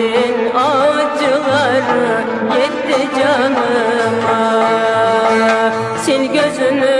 Hasretin acıları yetti canıma. Sil gözünün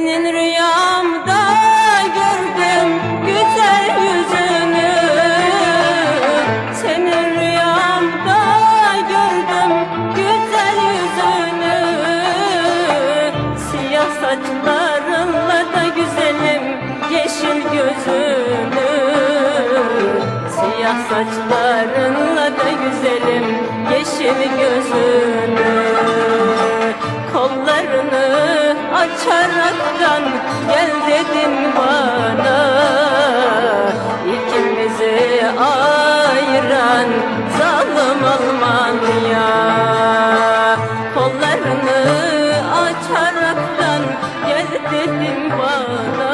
Senin rüyamda gördüm güzel yüzünü. Senin rüyamda gördüm güzel yüzünü. Siyah saçlarınla da güzelim yeşil gözünü. Siyah saçlarınla da güzelim yeşil gözünü. Kollarını açaraktan gel dedin bana. İkimizi ayıran zalim Almanya Kollarını açaraktan gel dedin bana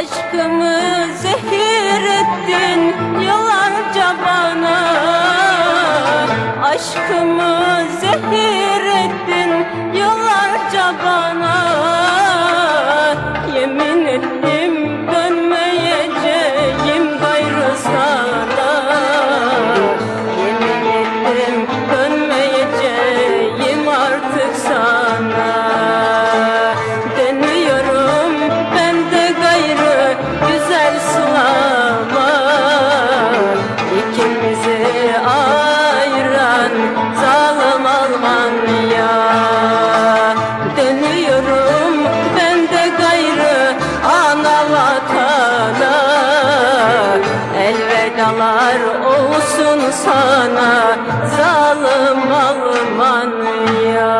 Aşkımı zehir ettin yıllarca bana. Aşkımı zehir ettin yıllarca bana Elvedalar olsun sana zalim Almanya